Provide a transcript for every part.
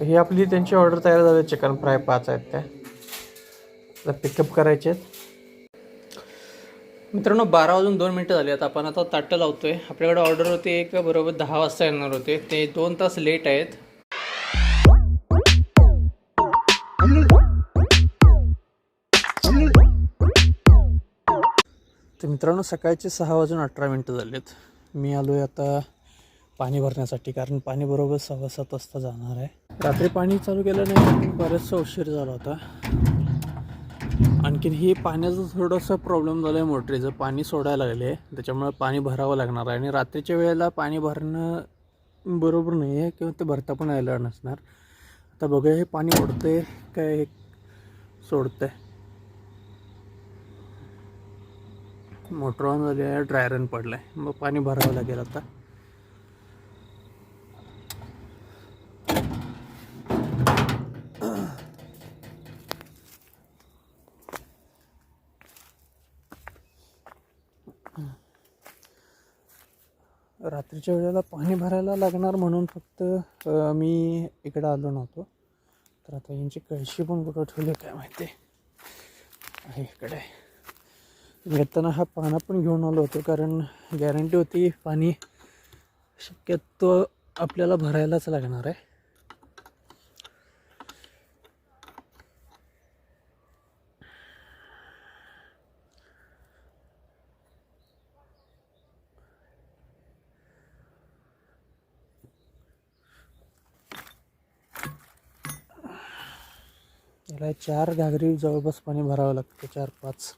तर ही आपली त्यांची ऑर्डर तयार झाली चिकन फ्राय पाच आहेत त्या. तर पिकअप करायचे आहेत. मित्रांनो बारा वाजून दोन मिनटं झाली आहेत. आपण आता ताटं लावतोय. आपल्याकडे ऑर्डर होती एक बरोबर दहा वाजता येणार होते. ते दोन तास लेट आहेत. तर मित्रांनो सकाळचे सहा वाजून अठरा मिनटं झालेत. मी आलो आहे आता पाणी भरण्यासाठी कारण पाणी बरोबर सव्वा सात वाजता जाणार आहे. रात्री पाणी चालू केलं नाही पण उशीर झाला होता. आणखीन हे पाण्याचं थोडंसं प्रॉब्लेम झालं आहे मोटरीचं. पाणी सोडायला लागले आहे. त्याच्यामुळे पाणी भरावं लागणार आहे. आणि रात्रीच्या वेळेला पाणी भरणं बरोबर नाही आहे किंवा ते भरता पण यायला नसणार. आता बघूया हे पाणी ओढतंय काय हे सोडतंय. मोटर ऑन झाली आहे ड्रायरन पडलं आहे मग पाणी भरावं लागेल आता. रात्रीच्या वेळेला पाणी भरायला लागणार म्हणून फक्त मी इकडं आलो नव्हतो. तर आता यांची कळशी पण कुठं ठेवली काय माहिती आहे. इकडे. येताना हा पाना पण घेऊन आलो होतो कारण गॅरंटी होती पाणी शक्यतो आपल्याला भरायलाच लागणार आहे. याला चार घागरी जवळपास पाणी भरावं लागतं चार पाच.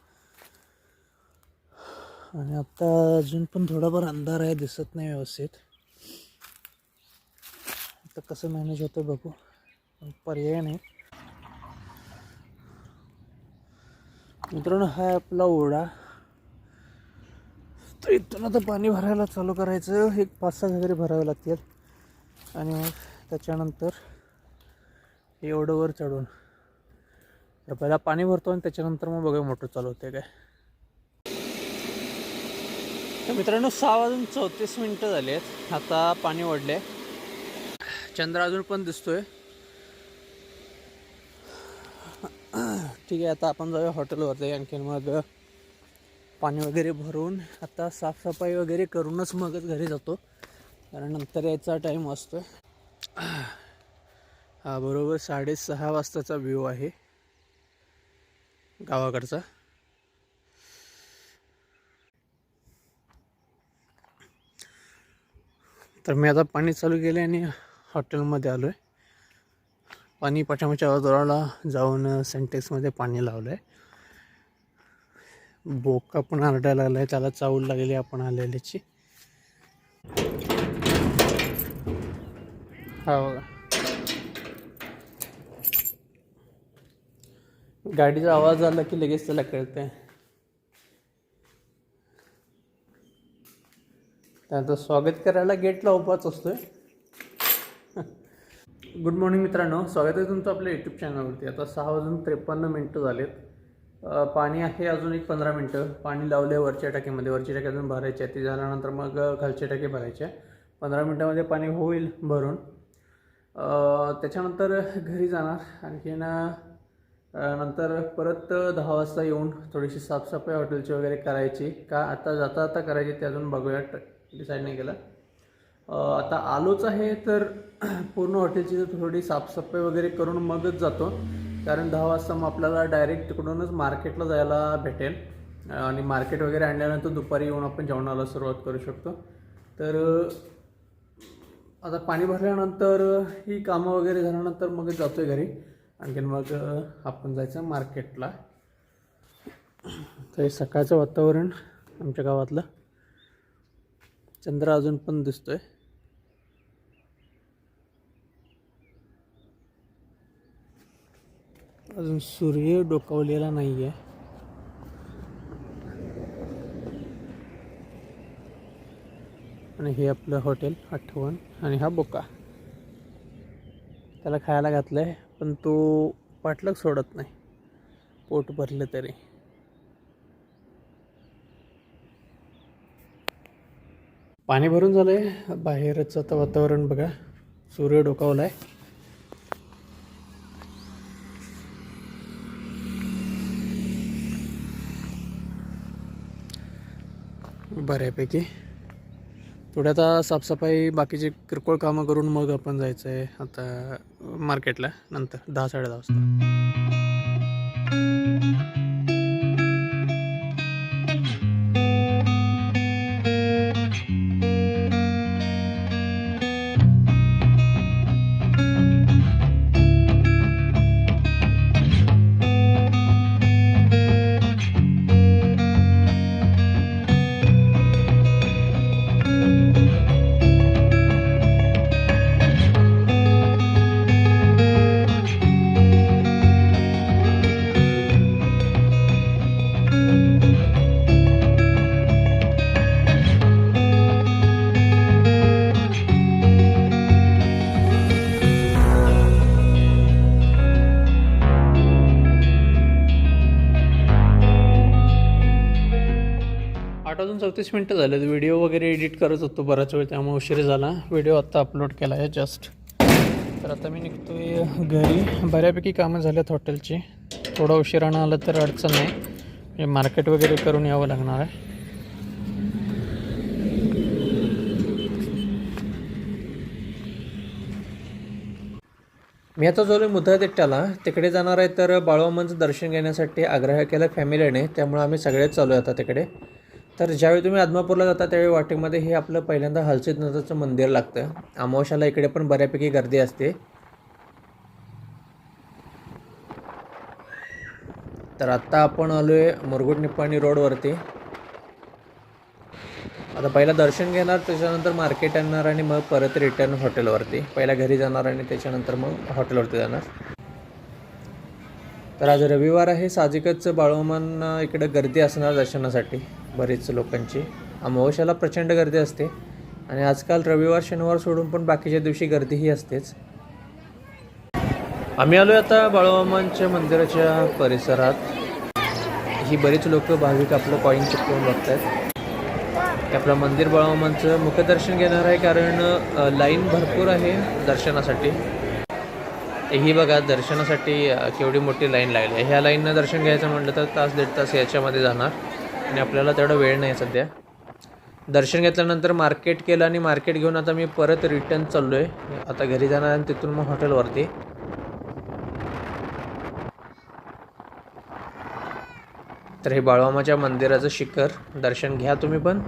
आणि आत्ता अजून पण थोडाफार अंधार आहे दिसत नाही व्यवस्थित. आता कसं मॅनेज होतं बघू. पण पर्याय नाही. मित्रांनो हा आपला ओढा. तर इथून आता पाणी भरायला चालू करायचं. एक पाच सहा घागरी भरावे लागतील. आणि मग त्याच्यानंतर एवढं वर चढून. तर पहिला पाणी भरतो आणि त्याच्यानंतर मग बघूया मोटर चालू होते काय. तर मित्रांनो सहा वाजून चौतीस मिनटं झाली आहेत. आता पाणी ओढले. चंद्र अजून पण दिसतोय. ठीक आहे आता आपण जाऊया हॉटेलवरती आणखीन मग पाणी वगैरे भरून. आता साफसफाई वगैरे करूनच मगच घरी जातो. कारण नंतर यायचा टाईम असतो हा बरोबर साडेसहा वाजताचा व्ह्यू आहे. गावाकडचा. तर मी आता पाणी चालू केले आणि हॉटेलमध्ये आलो आहे पाणी पाठ्यामाच्या जोराला जाऊन सेंटेक्समध्ये पाणी लावलं आहे बोका पण आरडायला लागला आहे त्याला चावल लागली आपण आलेल्याची. हा बघा. गाडीचा आवाज आला की लगेच त्याला कळतंय. त्यानंतर स्वागत करायला गेटला उभाच असतोय. गुड मॉर्निंग मित्रांनो स्वागत आहे तुमचं आपल्या यूट्यूब चॅनलवरती. आता सहा वाजून त्रेपन्न मिनटं झालेत. पाणी आहे अजून एक पंधरा मिनटं. पाणी लावले वरच्या टाकीमध्ये. वरची टाकी अजून भरायची आहे ती झाल्यानंतर मग खालच्या टाकी भरायच्या पंधरा मिनटामध्ये पाणी होईल भरून. त्याच्यानंतर घरी जाणार. आणखीन नंतर परत दहा वाजता येऊन थोडीशी साफसफाई हॉटेलची वगैरे करायची. का आता जाता आता करायची ते अजून बघूया डिसाईड नाही केलं. आता आलोच आहे तर पूर्ण हॉटेलची थोडी साफसफाई वगैरे करून मगच जातो. कारण दहा वाजता मग आपल्याला डायरेक्ट तिकडूनच मार्केटला जायला भेटेल. आणि मार्केट वगैरे आणल्यानंतर दुपारी येऊन आपण जेवणाला सुरुवात करू शकतो. तर आता पाणी भरल्यानंतर ही कामं वगैरे झाल्यानंतर मग आहे घरी. आणखीन मग आपण जायचं मार्केटला. तर सकाळचं वातावरण आमच्या गावातलं. चंद्र अजून पण दिसतोय. अजून सूर्य डोकावलेला नाही आहे आणि हे आपलं हॉटेल आठवण आणि हा बोका. त्याला खायला घातलं आहे पण तो पाठलाग सोडत नाही. पोट भरलं तरी. पाणी भरून झालं आहे बाहेरचं आता वातावरण बघा. सूर्य डोकावला आहे बऱ्यापैकी. पुढे आता साफसफाई बाकीची किरकोळ कामं करून मग आपण जायचं आहे आता मार्केटला नंतर दहा साडे दहा वाजता. चौतीस मिनटं झालेत. व्हिडिओ वगैरे एडिट करत होतो बराच वेळ त्यामुळे उशीर झाला. व्हिडिओ आत्ता अपलोड केला आहे जस्ट तर आता मी निघतोय घरी. बऱ्यापैकी कामं झाल्यात हॉटेलची थोडं उशिरानं आलं तर अडचण नाही. म्हणजे मार्केट वगैरे करून यावं लागणार आहे. मी आता जो मुद्दा तिट्ट्याला तिकडे जाणार आहे तर बाळवामांचं दर्शन घेण्यासाठी आग्रह केला फॅमिलीने त्यामुळे आम्ही सगळेच चालू आहे आता तिकडे. तर ज्यावेळी तुम्ही आदमापूरला जाता त्यावेळी वाटेमध्ये हे आपलं पहिल्यांदा हलसिद्धनाथाचं मंदिर लागतं. अमावश्याला इकडे पण बऱ्यापैकी गर्दी असते. तर आत्ता आपण आलो आहे मुरगुट निप्पाणी रोडवरती. आता पहिला दर्शन घेणार त्याच्यानंतर मार्केट आणणार आणि मग परत रिटर्न हॉटेलवरती. पहिला घरी जाणार आणि त्याच्यानंतर मग हॉटेलवरती जाणार. तर आज रविवार आहे. साहजिकच बाळोमान इकडे गर्दी असणार दर्शनासाठी. बरीच लोकांची. अमावस्याला प्रचंड गर्दी असते. आणि आजकाल रविवार शनिवार सोडून पण बाकीच्या दिवशी गर्दीही असतेच. आम्ही आलो आता बाळूमामांच्या मंदिराच्या परिसरात. ही बरीच लोक भाविक आपलं कॉईन चिपकवून बघत आहेत आपलं मंदिर बाळूमामांचं मुखदर्शन घेणार आहे कारण लाईन भरपूर आहे दर्शनासाठी. ही बघा दर्शनासाठी केवढी मोठी लाईन लागली आहे. ह्या लाईननं दर्शन घ्यायचं म्हटलं तर तास दीड तास याच्यामध्ये जाणार. आणि आपल्याला तेवढा वेळ नाही सध्या. दर्शन घेतल्यानंतर मार्केट केलं आणि मार्केट घेऊन आता मी परत रिटर्न चाललो आहे आता घरी जाणार आणि तिथून मग हॉटेलवरती. तर हे बाळवामाच्या मंदिराचं शिखर. दर्शन घ्या तुम्ही पण.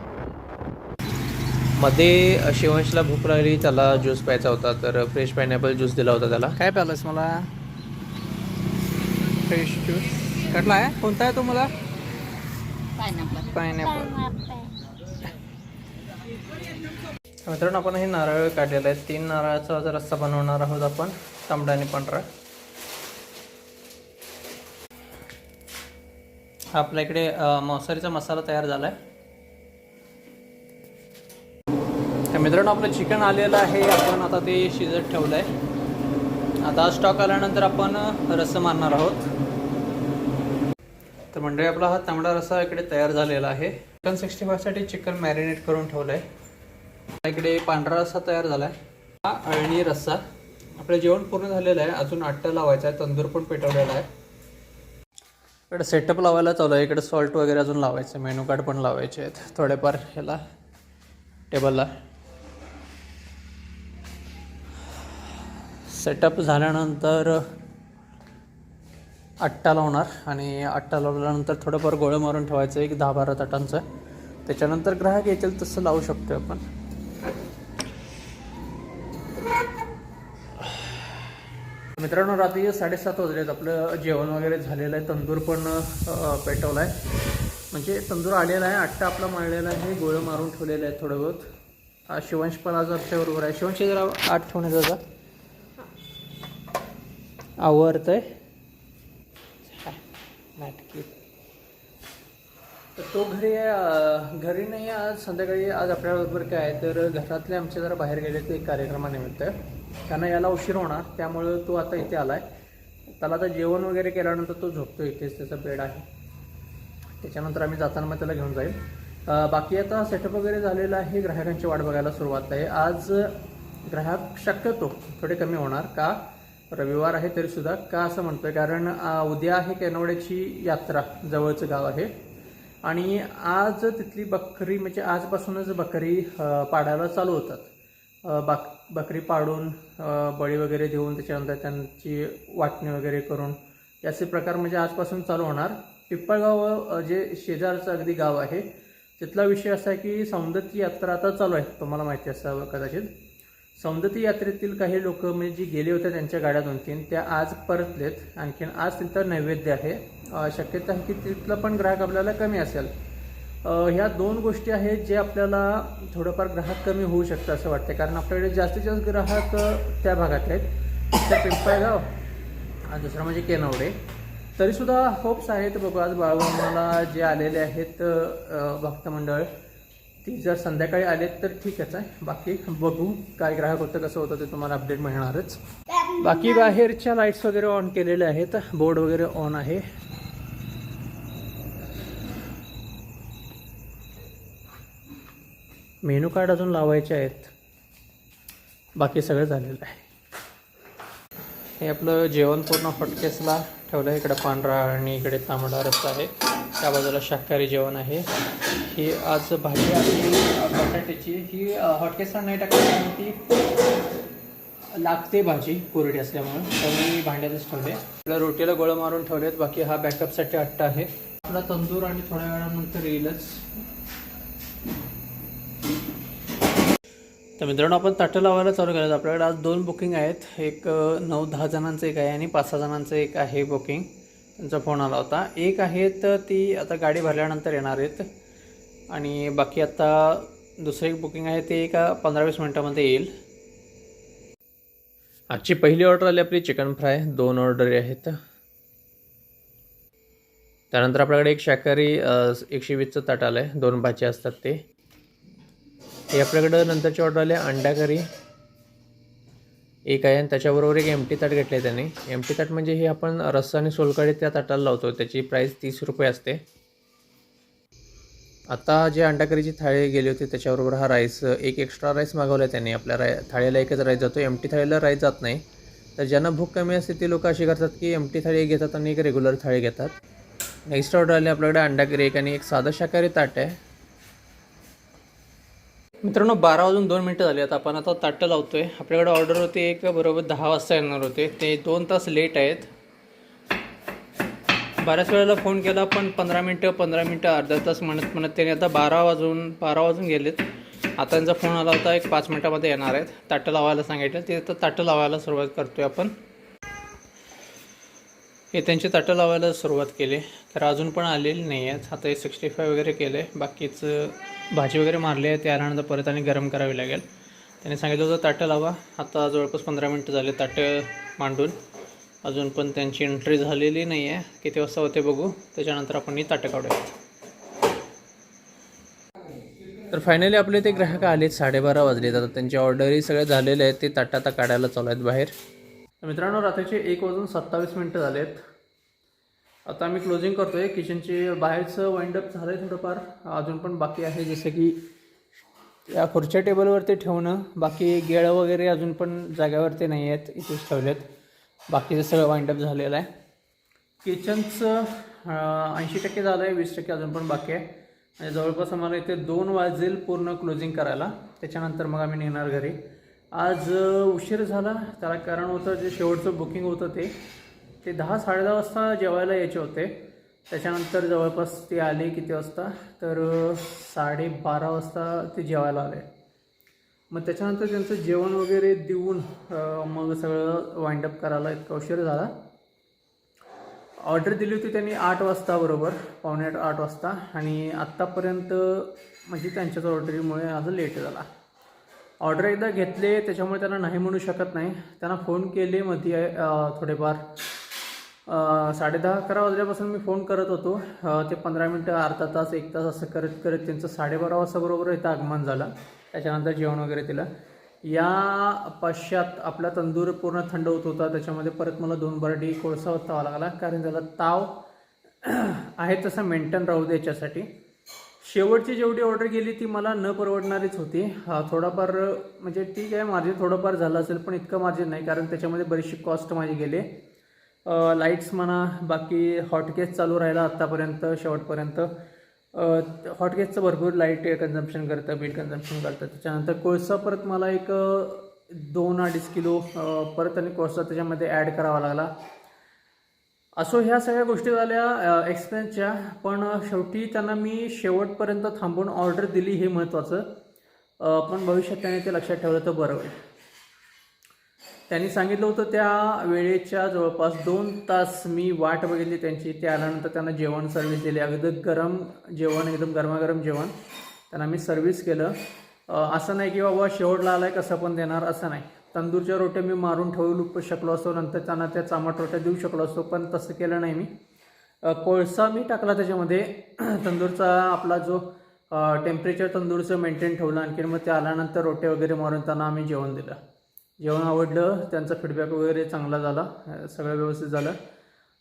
मध्ये शिवंशला भूक लागली त्याला ज्यूस प्यायचा होता तर फ्रेश पायनॅपल ज्यूस दिला होता त्याला. काय प्यालास मला? Fresh juice. कटला आहे? कोणता आहे तो मला? पायनॅपल मित्रांनो आपण हे नारळ काढलेलं आहे तीन नारळाचा आज रस्सा बनवणार आहोत आपण तांबडा आणि पांढरा. आपल्या इकडे अ, मांसाहारीचा मसाला तयार झाला आहे तर मित्रांनो आपलं चिकन आलेलं आहे. आपण आता ते शिजत ठेवलं आहे आता स्टॉक आल्यानंतर आपण रस्सा मारणार आहोत. तर मंडळी आपला हा तांबडा रस्सा इकडे तयार झालेला आहे. चिकन सिक्स्टी फायसाठी चिकन मॅरिनेट करून ठेवलं आहे इकडे पांढरा रस्सा तयार झाला आहे हा अळणी रस्सा. आपलं जेवण पूर्ण झालेलं आहे. अजून आट्टा लावायचा आहे. तंदूर पण पेटवलेला आहे. इकडे सेटअप लावायला चालू आहे. इकडे सॉल्ट वगैरे अजून लावायचं मेनू कार्ड पण लावायचे आहेत. थोडेफार ह्याला टेबलला सेटअप झाल्यानंतर आट्टा लावणार आणि आट्टा लावल्यानंतर थोडंफार गोळं मारून ठेवायचं एक दहा बारा ताटांचं. त्याच्यानंतर ग्राहक येतील तसं लावू शकतो आपण. मित्रांनो रात्री साडेसात वाजलेत. आपलं जेवण वगैरे झालेलं आहे. तंदूर पण पेटवला आहे म्हणजे तंदूर आलेला आहे. आट्टा आपला मळलेला आहे. गोळं मारून ठेवलेलं आहे थोडं बहुत. शिवंश पण आज आमच्याबरोबर आहे शिवंश जरा आठ ठेवण्याचा जा आहे नाटकी. तर तो घरी घरी नाही आज संध्याकाळी आज आपल्याबरोबर काय आहे तर घरातले आमचे जरा बाहेर गेले ते एक कार्यक्रमानिमित्त. त्यांना याला उशीर होणार त्यामुळं तो आता इथे आला आहे त्याला आता जेवण वगैरे केल्यानंतर तो झोपतो इथेच त्याचा बेड आहे. त्याच्यानंतर आम्ही जाताना मग त्याला घेऊन जाईल. बाकी आता सेटअप वगैरे झालेला आहे ग्राहकांची वाट बघायला सुरुवात आहे. आज ग्राहक शक्यतो थोडे कमी होणार का? रविवार आहे तरीसुद्धा का असं म्हणतोय? कारण उद्या आहे केनवड्याची यात्रा जवळचं गाव आहे. आणि आज तिथली बकरी म्हणजे आजपासूनच बकरी पाडायला चालू होतात. बक बकरी पाडून बळी वगैरे देऊन त्याच्यानंतर त्यांची वाटणी वगैरे करून याचे प्रकार म्हणजे आजपासून चालू होणार. पिप्पळगाव जे शेजारचं अगदी गाव आहे तिथला विषय असा आहे की सौंदत्ती यात्रा आता चालू आहे. तुम्हाला माहिती असावं कदाचित. सौंदती यात्रेतील काही लोक म्हणजे जी गेले होते त्यांच्या गाड्या दोन तीन त्या आज परतलेत. आणखीन आज तिथं नैवेद्य आहे. शक्यता आहे की तिथलं पण ग्राहक आपल्याला कमी असेल. ह्या दोन गोष्टी आहेत जे आपल्याला थोडंफार ग्राहक कमी होऊ शकतं असं वाटतं कारण आपल्याकडे जास्तीत जास्त ग्राहक त्या भागात आहेत. त्या पिंपळगाव आणि दुसरं म्हणजे केनवडे. तरीसुद्धा होप्स आहेत. बघू आज बाळूमाला जे आलेले आहेत भक्तमंडळ ती जर संध्याकाळी आलेत तर ठीकच आहे बाकी बघू काय ग्राहक होतं कसं होतं ते तुम्हाला अपडेट मिळणारच. बाकी बाहेरच्या लाईट्स वगैरे ऑन केलेल्या आहेत. बोर्ड वगैरे ऑन आहे. मेनू कार्ड अजून लावायचे आहेत. बाकी सगळं झालेलं आहे. हे आपलं जेवण पूर्ण हॉटकेसला ठेवलं. आहे इकडे पांढरा आणि इकडे तांबडा रस्सा आहे. त्या बाजूला शाकाहारी जेवण आहे. ही आज भाजी आणि बटाट्याची. ही हॉटकेसला नाही टाकली ती लागते भाजी कोरडी असल्यामुळं. त्यामुळे मी भांड्यातच ठेवले. आपल्या रोटीला गोळं मारून ठेवलेत. बाकी हा बॅकअपसाठी अट्टा आहे. आपला तंदूर आणि थोड्या वेळानंतर येईलच तर मित्रांनो आपण ताटं लावायला चालू केलं आपल्याकडे आज दोन बुकिंग आहेत. एक नऊ दहा जणांचं एक आहे आणि पाच सहा जणांचं एक आहे बुकिंग त्यांचा फोन आला होता. एक आहे तर ती आता गाडी भरल्यानंतर येणार आहेत. आणि बाकी आता दुसरं एक बुकिंग आहे ते एका पंधरा वीस मिनटामध्ये येईल. आजची पहिली ऑर्डर आली आपली चिकन फ्राय दोन ऑर्डर आहेत. त्यानंतर आपल्याकडे एक शाकाहारी एकशे वीसचं ताट आलं आहे दोन भाज्या असतात ते. हे आपल्याकडं नंतरची ऑर्डर आली अंडा करी. एक आहे आणि त्याच्याबरोबर एक एमटी ताट घेतलं आहे त्याने. एमटी ताट म्हणजे हे आपण रस्सा आणि सोलकडी त्या ताटाला लावतो. त्याची प्राईस तीस रुपये असते. आता जे अंडा करीची थाळी गेली होती त्याच्याबरोबर हा राईस एक एक्स्ट्रा राईस मागवला आहे त्याने. आपल्या राय थाळीला एकच राईस जातो. एमटी थाळीला राईस जात नाही. तर ज्यांना भूक कमी असते ते लोक अशी करतात की एमटी थाळी एक घेतात आणि एक रेग्युलर थाळी घेतात. नेक्स्ट ऑर्डर आली आपल्याकडे अंडा करी एक आणि एक साधं शाकाहारी ताट आहे. मित्रांनो बारा वाजून दोन मिनटं झाली. आता आपण आता ताटं लावतोय. आपल्याकडे ऑर्डर होती एक बरोबर दहा वाजता येणार होते. ते दोन तास लेट आहेत. बऱ्याच वेळेला फोन केला पण पंधरा मिनटं पंधरा मिनटं अर्धा तास म्हणत म्हणत त्याने आता बारा वाजून बारा वाजून गेलेत. आता त्यांचा फोन आला होता एक पाच मिनटामध्ये येणार आहेत. ताटं लावायला सांगितलं. ते तर ताटं लावायला सुरुवात करतोय आपण. हे त्यांची ताटं लावायला सुरुवात केली. तर अजून पण आलेली नाही आहेत. आता हे सिक्स्टी फाय वगैरे केले. बाकीचं भाजी वगैरे मारली आहे. ते आल्यानंतर परत आणि गरम करावी लागेल. त्याने सांगितलं होतं ताटं लावा. आता जवळपास पंधरा मिनटं झाले ताटं मांडून. अजून पण त्यांची एंट्री झालेली नाही आहे. किती वाजता होते बघू. त्याच्यानंतर आपण ही ताटं काढूयात तर फायनली आपले ते ग्राहक आलेत. साडेबारा वाजलेत. आता त्यांची ऑर्डरही सगळ्या झालेले आहेत ते ताटं आता काढायला चालू आहेत बाहेर. तर मित्रांनो रात्रीचे एक वाजून सत्तावीस मिनटं झालेत. आता आम्ही क्लोजिंग करतोय. किचनचे बाहेरचं वाइंडअप झालं आहे थोडंफार. अजून पण बाकी आहे जसं की या खुर्च्या टेबलवरती ठेवणं. बाकी गेळं वगैरे अजून पण जाग्यावरती नाही आहेत इथेच ठेवलेत. बाकीचं सगळं वाइंडअप झालेलं आहे. किचनचं ऐंशी टक्के झालं आहे वीस टक्के अजून पण बाकी आहे. म्हणजे जवळपास आम्हाला इथे दोन वाजेल पूर्ण क्लोजिंग करायला. त्याच्यानंतर मग आम्ही निघणार घरी. आज उशीर झाला. त्याला कारण होतं जे शेवटचं बुकिंग होतं ते. ते दहा साडेदहा वाजता जेवायला यायचे होते. त्याच्यानंतर जवळपास ते आले किती वाजता? तर साडेबारा वाजता ते जेवायला आले. मग त्याच्यानंतर त्यांचं जेवण वगैरे देऊन मग सगळं वाइंडअप करायला इतका उशीर झाला. ऑर्डर दिली होती त्यांनी आठ वाजता बरोबर. पावणे आठ आठ वाजता. आणि आत्तापर्यंत म्हणजे त्यांच्याच ऑर्डरीमुळे आज लेट झाला. ऑर्डर एकदा घेतले त्याच्यामुळे त्यांना नाही म्हणू शकत नाही. त्यांना फोन केले मध्ये थोडेफार. साडेदहा अकरा वाजल्यापासून मी फोन करत होतो. ते पंधरा मिनटं अर्धा तास एक तास असं करत करत त्यांचं साडेबारा वाजता बरोबर इथं आगमन झालं. त्याच्यानंतर जेवण वगैरे दिलं या पश्चात आपला तंदूर पूर्ण थंड होत होता. त्याच्यामध्ये परत मला दोन बर्डी कोळसा ओतावा लागला. कारण त्याला ताव आहे तसा मेंटेन राहू दे याच्यासाठी. शेवटची जेवढी ऑर्डर गेली ती मला न परवडणारीच होती. हा थोडाफार म्हणजे ठीक आहे मार्जिन थोडंफार झालं असेल पण इतकं मार्जिन नाही कारण त्याच्यामध्ये बरीचशी कॉस्ट माझी गेली. लाईट्स म्हणा बाकी हॉटकेस चालू राहिला आत्तापर्यंत शेवटपर्यंत. हॉटकेसचं भरपूर लाइट कन्झम्पशन करतं बीट कन्झम्पशन करतं. त्याच्यानंतर कोळसा परत मला एक दोन अडीच किलो परत आणि कोळसा त्याच्यामध्ये ॲड करावा लागला. असो ह्या सगळ्या गोष्टी झाल्या एक्सपेन्सच्या पण शेवटी त्यांना मी शेवटपर्यंत थांबून ऑर्डर दिली हे महत्त्वाचं पण भविष्यात त्याने ते लक्षात ठेवलं तर बरं होईल. त्यांनी सांगितलं होतं त्या वेळेच्या जवळपास दोन तास मी वाट बघितली त्यांची. ते आल्यानंतर त्यांना जेवण सर्व्हिस दिली. अगदी गरम जेवण एकदम गरमागरम जेवण त्यांना मी सर्व्हिस केलं. असं नाही की बाबा शेवटला आलाय कसं पण देणार असं नाही. तंदूरच्या रोट्या मी मारून ठेवू शकलो असतो नंतर त्यांना त्या चामट रोट्या देऊ शकलो असतो पण तसं केलं नाही मी. कोळसा मी टाकला त्याच्यामध्ये. तंदूरचा आपला जो टेम्परेचर तंदूरचं मेंटेन ठेवलं आणखी मग ते आल्यानंतर रोटे वगैरे मारून त्यांना आम्ही जेवण दिलं. जेवण आवडलं त्यांचा फीडबॅक वगैरे चांगला झाला सगळं व्यवस्थित झालं.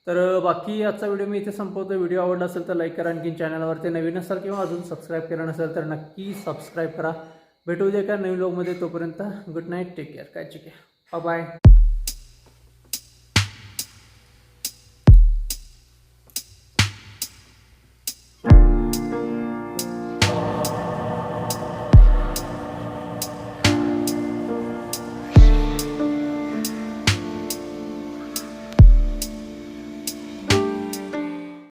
तर बाकी आजचा व्हिडिओ मी इथे संपवतो. व्हिडिओ आवडला असेल तर लाईक करा आणखी चॅनलवरती नवीन असाल किंवा अजून सबस्क्राईब केलं नसेल तर नक्की सबस्क्राईब करा. भेटू दे का नवीन लोकमध्ये तोपर्यंत गुड नाईट टेक केअर काळजी घ्या बाय